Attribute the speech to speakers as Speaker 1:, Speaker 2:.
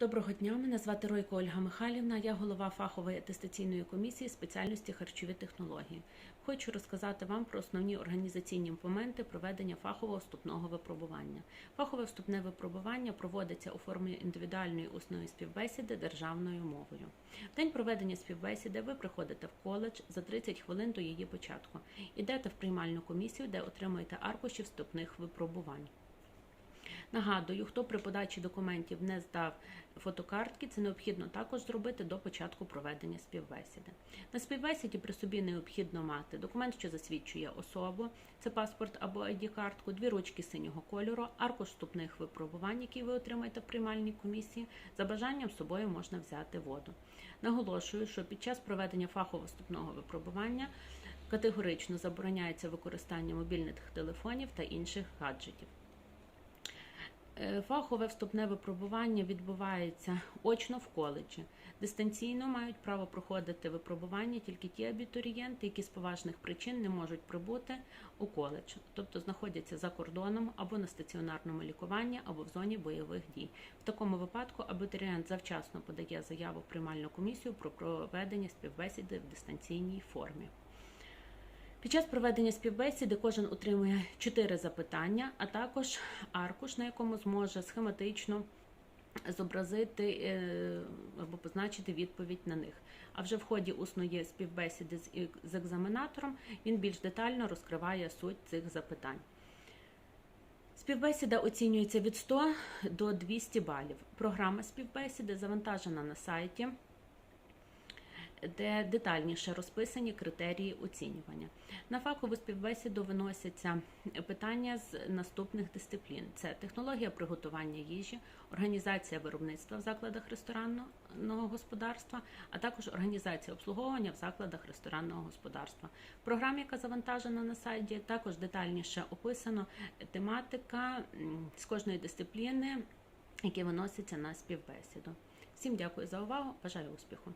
Speaker 1: Доброго дня, мене звати Ройко Ольга Михайлівна. Я голова фахової атестаційної комісії спеціальності харчові технології. Хочу розказати вам про основні організаційні моменти проведення фахового вступного випробування. Фахове вступне випробування проводиться у формі індивідуальної усної співбесіди державною мовою. В день проведення співбесіди ви приходите в коледж за 30 хвилин до її початку. Ідете в приймальну комісію, де отримуєте аркуші вступних випробувань. Нагадую, хто при подачі документів не здав фотокартки, це необхідно також зробити до початку проведення співбесіди. На співбесіді при собі необхідно мати документ, що засвідчує особу, це паспорт або ID-картку, дві ручки синього кольору, аркуш вступних випробувань, які ви отримаєте в приймальній комісії. За бажанням з собою можна взяти воду. Наголошую, що під час проведення фахового вступного випробування категорично забороняється використання мобільних телефонів та інших гаджетів. Е, Фахове вступне випробування відбувається очно в коледжі. Дистанційно мають право проходити випробування тільки ті абітурієнти, які з поважних причин не можуть прибути у коледж, тобто знаходяться за кордоном або на стаціонарному лікуванні, або в зоні бойових дій. В такому випадку абітурієнт завчасно подає заяву в приймальну комісію про проведення співбесіди в дистанційній формі. Під час проведення співбесіди кожен отримує чотири запитання, а також аркуш, на якому зможе схематично зобразити е, або позначити відповідь на них. А вже в ході усної співбесіди з екзаменатором він більш детально розкриває суть цих запитань. Співбесіда оцінюється від 100 до 200 балів. Програма співбесіди завантажена на сайті де детальніше розписані критерії оцінювання. На фахову співбесіду виносяться питання з наступних дисциплін: це технологія приготування їжі, організація виробництва в закладах ресторанного господарства, а також організація обслуговування в закладах ресторанного господарства. В програмі, яка завантажена на сайті, також детальніше описано тематика з кожної дисципліни, які виносяться на співбесіду. Всім дякую за увагу. Бажаю успіху!